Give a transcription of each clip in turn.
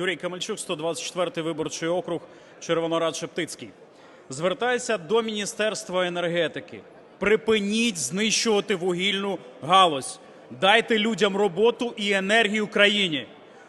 Юрій Камельчук, 124-й виборчий округ, Червонорад Шептицький. Звертаюся до Міністерства енергетики. Припиніть знищувати вугільну галузь. Дайте людям роботу і енергію країні.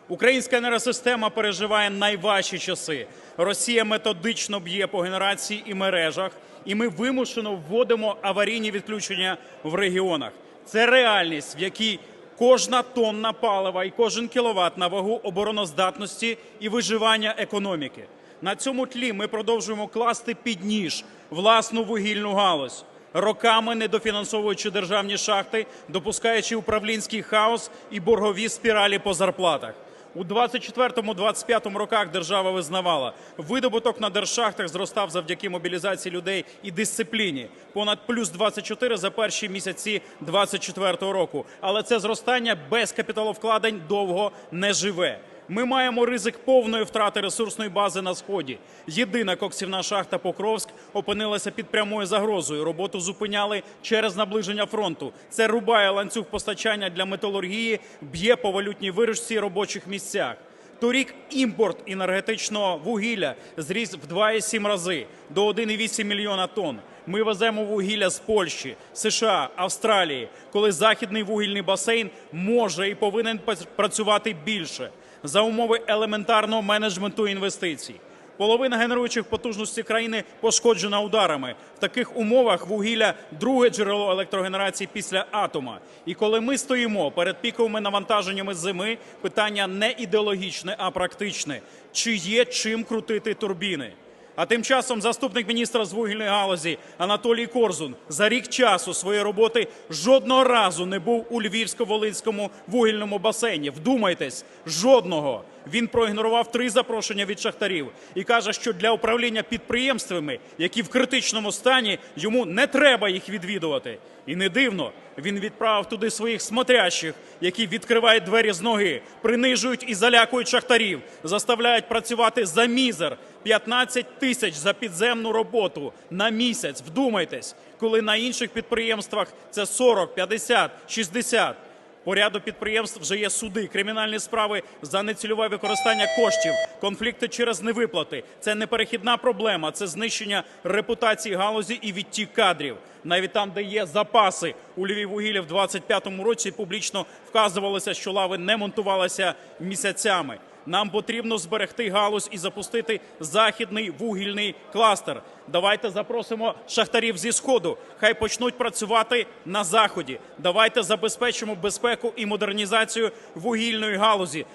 Українська енергосистема переживає найважчі часи. Росія методично б'є по генерації і мережах, і ми вимушено вводимо аварійні відключення в регіонах. Це реальність, в якій кожна тонна палива і кожен кіловат на вагу обороноздатності і виживання економіки. На цьому тлі ми продовжуємо класти під ніж власну вугільну галузь, роками недофінансовуючи державні шахти, допускаючи управлінський хаос і боргові спіралі по зарплатах. У 24-25 роках держава визнавала, видобуток на держшахтах зростав завдяки мобілізації людей і дисципліні. Понад плюс 24 за перші місяці 24 року. Але це зростання без капіталовкладень довго не живе. Ми маємо ризик повної втрати ресурсної бази на сході. Єдина коксівна шахта Покровськ опинилася під прямою загрозою. Роботу зупиняли через наближення фронту. Це рубає ланцюг постачання для металургії, б'є по валютній виручці робочих місцях. Торік імпорт енергетичного вугілля зріс в 2,7 рази до 1,8 мільйона тонн. Ми веземо вугілля з Польщі, США, Австралії, коли західний вугільний басейн може і повинен працювати більше за умови елементарного менеджменту інвестицій. Половина генеруючих потужностей країни пошкоджена ударами. В таких умовах вугілля друге джерело електрогенерації після атома. І коли ми стоїмо перед піковими навантаженнями зими, питання не ідеологічне, а практичне: чи є чим крутити турбіни? А тим часом заступник міністра з вугільної галузі Анатолій Корзун за рік часу своєї роботи жодного разу не був у Львівсько-Волинському вугільному басейні. Вдумайтесь, жодного. Він проігнорував три запрошення від шахтарів і каже, що для управління підприємствами, які в критичному стані, йому не треба їх відвідувати. І не дивно, він відправив туди своїх смотрящих, які відкривають двері з ноги, принижують і залякують шахтарів, заставляють працювати за мізер 15 тисяч за підземну роботу на місяць. Вдумайтесь, коли на інших підприємствах це 40, 50, 60. По ряду підприємств вже є суди, кримінальні справи за нецільове використання коштів, конфлікти через невиплати. Це не перехідна проблема, це знищення репутації галузі і відтік кадрів. Навіть там, де є запаси у Львіввугілля в 25-му році, публічно вказувалося, що лави не монтувалися місяцями. Нам потрібно зберегти галузь і запустити західний вугільний кластер. Давайте запросимо шахтарів зі сходу. Хай почнуть працювати на заході. Давайте забезпечимо безпеку і модернізацію вугільної галузі.